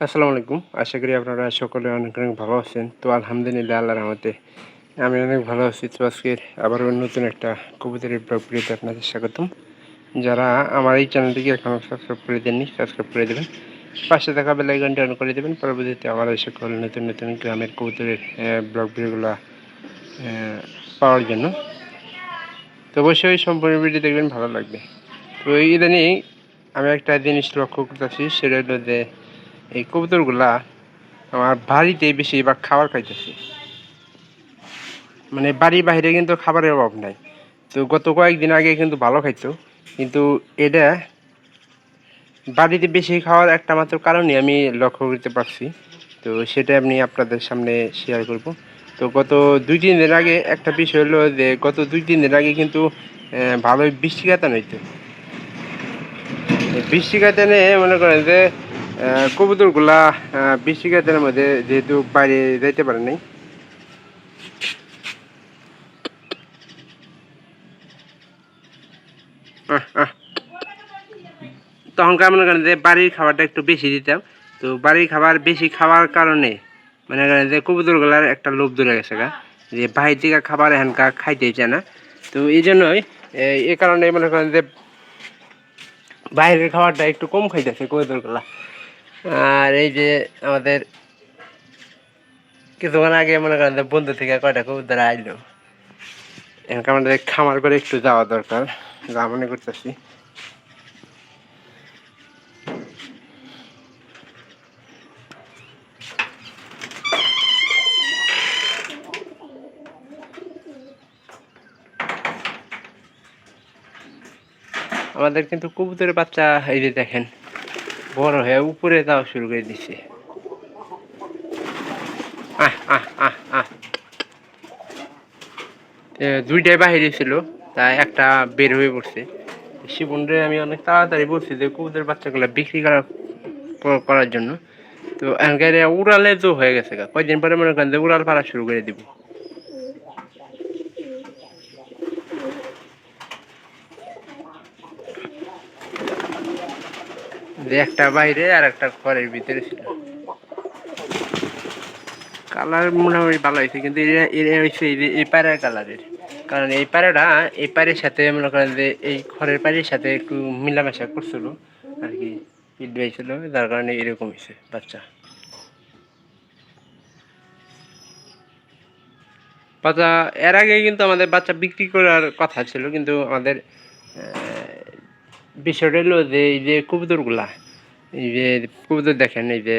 আসসালামু আলাইকুম। আশা করি আপনারা সকলে অনেক অনেক ভালো আছেন। তো আলহামদুলিল্লাহ, আল্লাহর রহমতে আমি অনেক ভালো আছি। তো আজকের আবার নতুন একটা কবুতরের ব্লগ ভিডিওতে আপনাদের স্বাগতম। যারা আমার এই চ্যানেলটিকে এখনও সাবস্ক্রাইব করে দেননি সাবস্ক্রাইব করে দেবেন। পাশে থাকা বেলাইকনটি অন করে দেবেন। পরবর্তীতে আমার এই সকল নতুন নতুন গ্রামের কবুতরের ব্লগ ভিডিওগুলো পাওয়ার জন্য। তো অবশ্যই সম্পূর্ণ ভিডিও দেখবেন, ভালো লাগবে। তো ইদানিং আমি একটা জিনিস লক্ষ্য করতেছি, সেটা হলো যে এই কবুতরগুলা আমার বাড়িতে বেশি বা খাবার খাইতেছে। মানে বাড়ির বাইরে কিন্তু খাবারের অভাব নাই। তো গত কয়েকদিন আগে কিন্তু ভালো খাইতো, কিন্তু এটা বাড়িতে বেশি খাওয়ার একটা মাত্র কারণে আমি লক্ষ্য করতে পারছি। তো সেটা আমি আপনাদের সামনে শেয়ার করব। তো গত দুই, তিন দিন আগে একটা বিষয় হলো যে গত দুই, তিন দিন আগে কিন্তু ভালোই বৃষ্টিঘাতান হইতো বৃষ্টিঘাতানে মনে করেন যে কবুতরগুলা বৃষ্টিঘাতের মধ্যে যেহেতু বাইরে যাইতে পারে নাই। তখনকার মনে করেন যে বাড়ির খাবারটা একটু বেশি দিতাম, তো বাড়ির খাবার বেশি খাওয়ার কারণে মনে করেন যে কবুতরগুলার একটা লোভ ধরে গেছে গা, যে বাইরে থেকে খাবার এখানকার খাইতে চায় না। তো এই জন্যই এ কারণে মনে করেন যে বাইরের খাবারটা একটু কম খাইতেছে কবুতরগুলা। আর এই যে আমাদের কিছুক্ষণ আগে মনে করেন বন্ধু থেকে কয়টা কবুতর আইলো। এখন আমাদের খামার করে একটু যাওয়া দরকার, যা মনে করতেছি। আমাদের কিন্তু কবুতরের বাচ্চা এই যে দেখেন। বড় হয়ে উপরে যাওয়া শুরু করে দিছে। আহ আহ দুইটাই বাহিরে ছিল তা একটা বের হয়ে পড়ছে। শিবনরে আমি অনেক তাড়াতাড়ি বলছি যে কবুতরের বাচ্চাগুলো বিক্রি করা করার জন্য। তো এখানকার উড়ালে তো হয়ে গেছে কয়েকদিন পরে মনে করেন যে উড়াল পাড়া শুরু করে দিব। একটা বাইরে আর একটা ঘরের ভিতরে ছিল। কালার মোটামুটি ভালো হয়েছে, কিন্তু এই পায়রার কালারের। কারণ এই পায়রাটা এই পায়ের সাথে মনে করেন যে এই ঘরের পায়ের সাথে একটু মিলামেশা করছিল, আর কি পিট হয়েছিল, যার কারণে এরকম হয়েছে বাচ্চা। বাচ্চা, এর আগে কিন্তু আমাদের বাচ্চা বিক্রি করার কথা ছিল, কিন্তু আমাদের বিষয়টা যে, এই যে কবুতরগুলা, এই যে কবুতর দেখেন, এই যে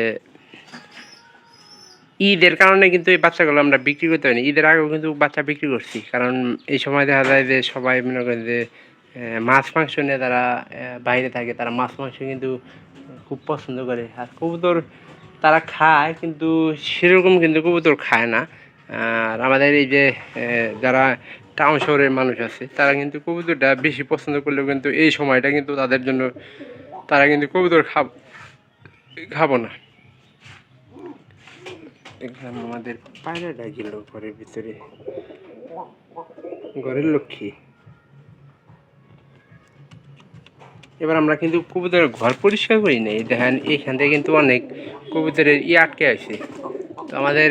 ঈদের কারণে কিন্তু এই বাচ্চাগুলো আমরা বিক্রি করতে পারি ঈদের আগেও কিন্তু বাচ্চা বিক্রি করছি। কারণ এই সময় দেখা যায় যে, সবাই মনে করেন যে মাছ, মাংস নিয়ে তারা বাইরে থাকে। তারা মাছ, মাংস কিন্তু খুব পছন্দ করে। আর কবুতর তারা খায়, কিন্তু সেরকম কিন্তু কবুতর খায় না। আর আমাদের এই যে যারা টাউন শহরের মানুষ আছে, তারা কিন্তু কবুতরটা বেশি পছন্দ করলেও কিন্তু এই সময়টা কিন্তু তাদের জন্য তারা কিন্তু কবুতর খাব, খাব না। দেখলাম আমাদের পায়রাটা গেল ঘরের ভিতরে। ঘরের লক্ষ্মী। এবার আমরা কিন্তু কবুতরের ঘর পরিষ্কার করি নাই। দেখেন এইখান থেকে কিন্তু অনেক কবুতরের ই আটকে আছে। তো আমাদের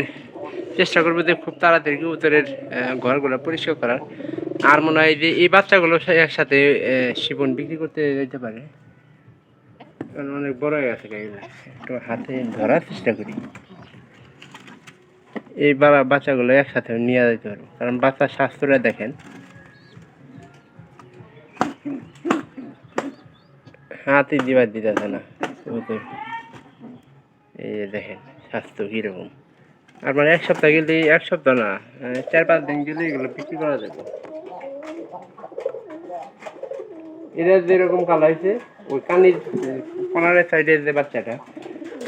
চেষ্টা করব যে খুব তাড়াতাড়ি কবুতরের ঘরগুলো পরিষ্কার করার। আর মনে হয় যে এই বাচ্চাগুলো একসাথে শিবন বিক্রি করতে যেতে পারে। কারণ অনেক বড় হয়ে গেছে একটু হাতে ধরার চেষ্টা করি। এই বাচ্চাগুলো একসাথে নিয়ে যেতে পারব। কারণ বাচ্চার স্বাস্থ্যটা দেখেন। হাতে দিবার দিতেছে না। এই দেখেন, স্বাস্থ্য কীরকম। আর মানে এক সপ্তাহ গেলে এক সপ্তাহ না চার পাঁচ দিন গেলে এগুলো বিক্রি করা যাবে। এটা যেরকম কালার হয়েছে ওই কানির কনারের সাইডের যে বাচ্চাটা,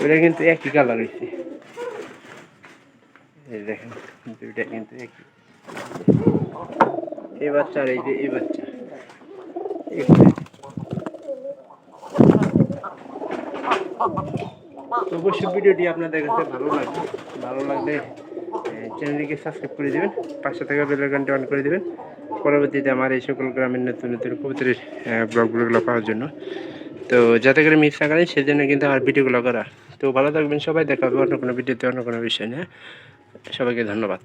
ওইটা কিন্তু একই কালার হয়েছে দেখেন, দুইটা কিন্তু একই। এই বাচ্চা আর এই যে, এই বাচ্চা। অবশ্যই ভিডিওটি আপনাদের কাছে ভালো লাগবে, ভালো লাগলে চ্যানেলটিকে সাবস্ক্রাইব করে দেবেন, পাশে থাকা গানটি অন করে দেবেন। পরবর্তীতে আমার এই সকল গ্রামের নতুন নতুন কবুতরের ব্লগগুলো পাওয়ার জন্য। তো যাতে করে মিস না করেন, সেজন্য কিন্তু আমার ভিডিওগুলো করা। তো ভালো থাকবেন সবাই, দেখা হবে অন্য কোনো ভিডিওতে, অন্য কোনো বিষয় নিয়ে। সবাইকে ধন্যবাদ।